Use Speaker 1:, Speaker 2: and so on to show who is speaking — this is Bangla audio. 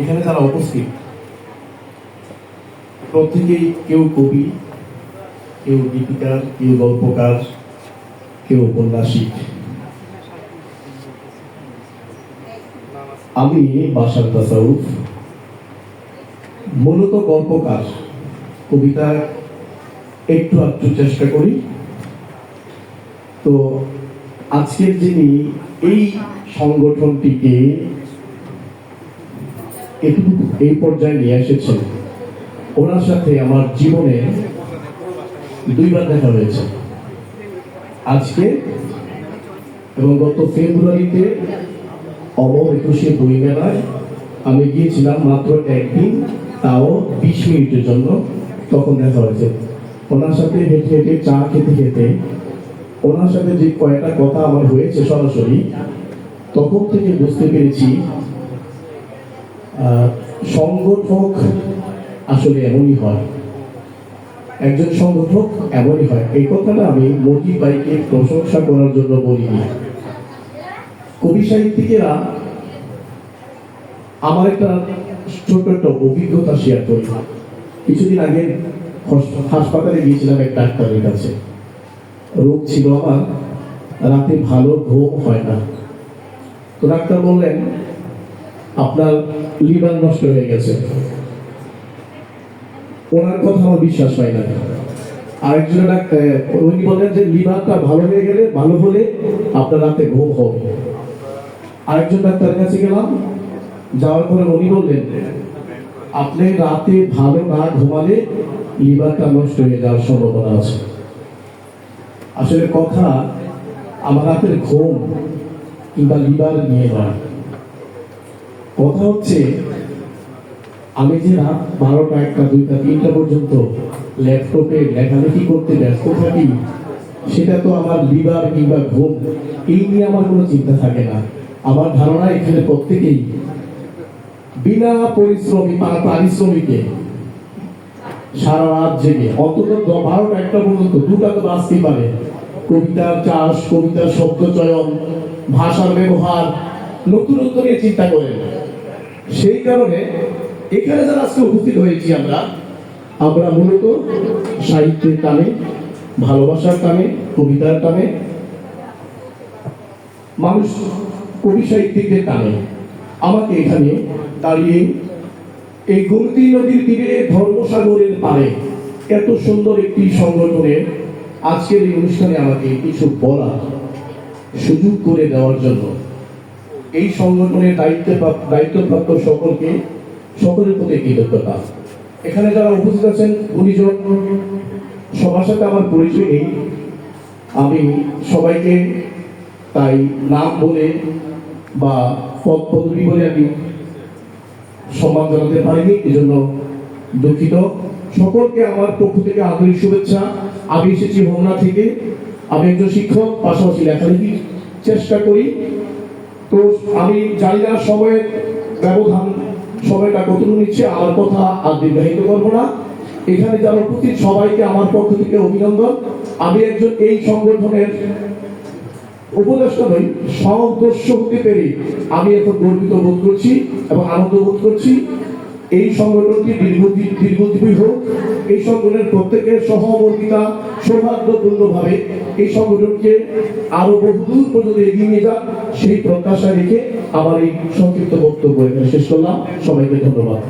Speaker 1: এখানে তারা উপস্থিত। প্রত্যেকেই কেউ কবি, কেউ গীতিকার, কেউ গল্পকার, কেউ উপন্যাসিক। আমি বাসার তাসাউফ, মূলত গল্পকার। কবিতা একটু একটু চেষ্টা করি। তো আজকের যিনি এই সংগঠনটিকে এটুকু এই পর্যায়ে নিয়ে এসেছেন ওনার সাথে আমার জীবনে দুইবার দেখা হয়েছে। আজকে এবং গত ফেব্রুয়ারিতে অমর একুশে বই মেলায় আমি গিয়েছিলাম মাত্র একদিন, তাও বিশ মিনিটের জন্য তখন দেখা হয়েছে। ওনার সাথে হেঁটে হেঁটে চা খেতে খেতে, ওনার সাথে যে কয়েকটা কথা আমার হয়েছে সরাসরি, তখন থেকে বুঝতে পেরেছি সংগঠক আসলে এমনই হয়। একজন সংগঠক এমনই হয়। এই কথাটা আমি মজিদ ভাইকে প্রশংসা করার জন্য বলিনি। কবি সাহিত্যিকেরা আমার একটা ছোট একটা অভিজ্ঞতা শেয়ার করি কিছুদিন আগে হাসপাতালে গিয়েছিলাম এক ডাক্তারের কাছে। রোগ ছিল আমার। রাতে ভালো ঘুম হয় না। তো ডাক্তার বললেন আপনার লিভার নষ্ট হয়ে গেছে। ওনার কথা আমার বিশ্বাস হয় না। আরেকজন উনি বলেন যে লিভারটা ভালো হয়ে গেলে, ভালো হলে আপনার রাতে ঘুম হবে। আরেকজন ডাক্তারের কাছে গেলাম, যাওয়ার পরে উনি বললেন, আপনি রাতে ভালো না ঘুমালে লিভারটা নষ্ট হয়ে যাওয়ার সম্ভাবনা আছে। আসলে কথা, আমার রাতের ঘুম কিংবা লিভার নিয়ে নয়। কথা হচ্ছে, আমি যে রাত বারোটা একটা, দুইটা, তিনটা পর্যন্ত ল্যাপটপে লেখালেখি করতে ব্যস্ত থাকি, সেটা তো আমার লিভার কিংবা ঘুম, এই নিয়ে আমার কোনো চিন্তা থাকে না। আমার ধারণা এখানে প্রত্যেকেই বিনা পরিশ্রমী পারিশ্রমিকে সারা রাত জেগে, অন্তত বারোটা একটা পর্যন্ত দুটা তো বাঁচতেই পারে। কবিতার চাষ কবিতার শব্দ চয়ন, ভাষার ব্যবহার, নতুনত্ব নিয়ে চিন্তা করেন। সেই কারণে এখানে যারা আজকে উপস্থিত হয়েছি আমরা আমরা মূলত সাহিত্যের টানে, ভালোবাসার টানে, কবিতার টানে, মানুষ কবি সাহিত্যিকদের টানে। আমাকে এখানে দাঁড়িয়ে এই গোমতী নদীর তীরে ধর্মসাগরের পারে এত সুন্দর একটি সংগঠনের আজকের এই অনুষ্ঠানে আমাকে কিছু বলার সুযোগ করে দেওয়ার জন্য এই সংগঠনের দায়িত্ব দায়িত্বপ্রাপ্ত সকলকে সকলের প্রতি কৃতজ্ঞতা। এখানে যারা উপস্থিত আছেন গুণীজন সবার সাথে আমার পরিচয় নেই। আমি সবাইকে তাই নাম বলে বা পদ পদবি বলে আমি সম্মান জানাতে পারিনি এই জন্য দুঃখিত। সকলকে আমার পক্ষ থেকে আন্তরিক শুভেচ্ছা। আমি এসেছি হোমনা থেকে। আমি একজন শিক্ষক, পাশাপাশি লেখালেখির চেষ্টা করি। তো আমি জানি না সময়ের ব্যবধান, সময়টা কতটুকু নিচ্ছে, আমার কথা আর দীর্ঘায়িত করব না। এখানে যারা উপস্থিত, সবাইকে আমার পক্ষ থেকে অভিনন্দন। আমি একজন এই সংগঠনের উপদেষ্টা নই সদস্য হতে পেরে আমি এখন গর্বিত বোধ করছি এবং আনন্দ বোধ করছি। এই সংগঠনটি দীর্ঘদিন দীর্ঘজীবী হোক, এই সংগঠনের প্রত্যেকের সহমর্মিতা সৌহার্দ্যপূর্ণভাবে এই সংগঠনকে আরও বহুদূর পর্যন্ত এগিয়ে নিয়ে যাক, সেই প্রত্যাশা রেখে আবার এই সংক্ষিপ্ত বক্তব্য এখানে শেষ করলাম। সবাইকে ধন্যবাদ।